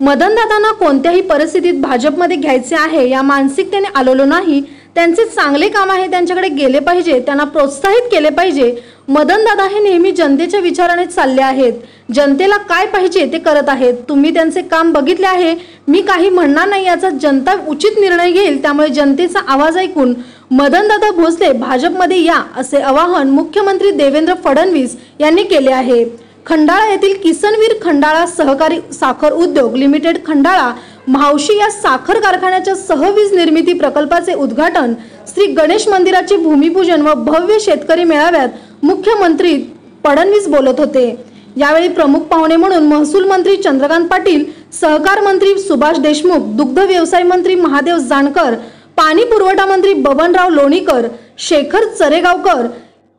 मदनदादांना कोणत्याही परिस्थितीत भाजपमध्ये घ्यायचे आहे या मानसिकतेने आलेलो नाही. त्यांचे चांगले काम आहे त्यांच्याकडे गेले पाहिजे त्यांना प्रोत्साहित केले पाहिजे. मदनदादा हे नेहमी जनतेच्या विचाराने चालले आहेत. जनतेला काय पाहिजे ते करत आहेत. तुम्ही त्यांचे काम बघितले आहे. मी काही म्हणणार नाही याचा जनता उचित निर्णय घेईल त्यामुळे जनतेचा आवाज ऐकून मदनदादा भोसले भाजपमध्ये या असे आवाहन मुख्यमंत्री देवेंद्र फडणवीस यांनी केले आहे. खंडाळा येथील किसनवीर खंडाळा सहकारी साखर उद्योग लिमिटेड खंडाळा मावशी या साखर कारखान्याच्या सहवीज निर्मिती प्रकल्पाचे उद्घाटन श्री गणेश मंदिराचे भूमिपूजन व भव्य शेतकरी मेळाव्यात मुख्यमंत्री फडणवीस बोलत होते. यावेळी प्रमुख पाहुणे म्हणून महसूल मंत्री चंद्रकांत पाटील सहकार मंत्री सुभाष देशमुख दुग्ध व्यवसाय मंत्री महादेव जानकर पाणी पुरवठा मंत्री बबनराव लोणीकर शेखर चरेगावकर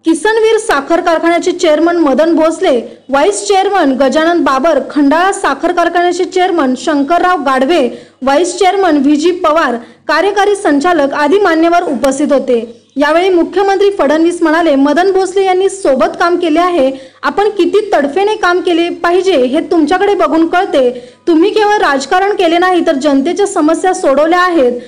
किसनवीर साखर कारखान्याचे chairman Madan Bhosale vice chairman Gajanan Babar Khandala साखर कारखान्याचे chairman Shankarrao Gadhave vice chairman V G Pawar कार्यकारी संचालक आदी मान्यवर उपस्थित होते. यावेळी मुख्यमंत्री फडणवीस म्हणाले मदन भोसले यांनी सोबत काम केले आहे. आपण किती तडफेने काम केले पाहिजे हे तुमच्याकडे बघून कळते. तुम्ही केवळ राजकारण केले नाही तर जनतेच्या समस्या सोडवल्या आहेत.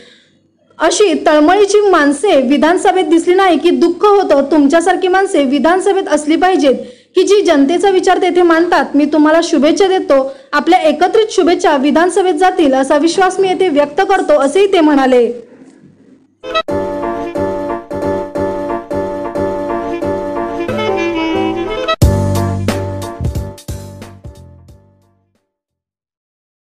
अशी तळमळीची माणसे विधानसभेत दिसली नाही की दुःख होतं तुमच्यासारखी माणसे विधानसभेत असली पाहिजेत. की जी जनतेचा विचार तेथे मानतात मी तुम्हाला शुभेच्छा देतो. आपल्या एकत्रित शुभेच्छा विधानसभेत जातील असा विश्वास मी येथे व्यक्त करतो असेही ते म्हणाले.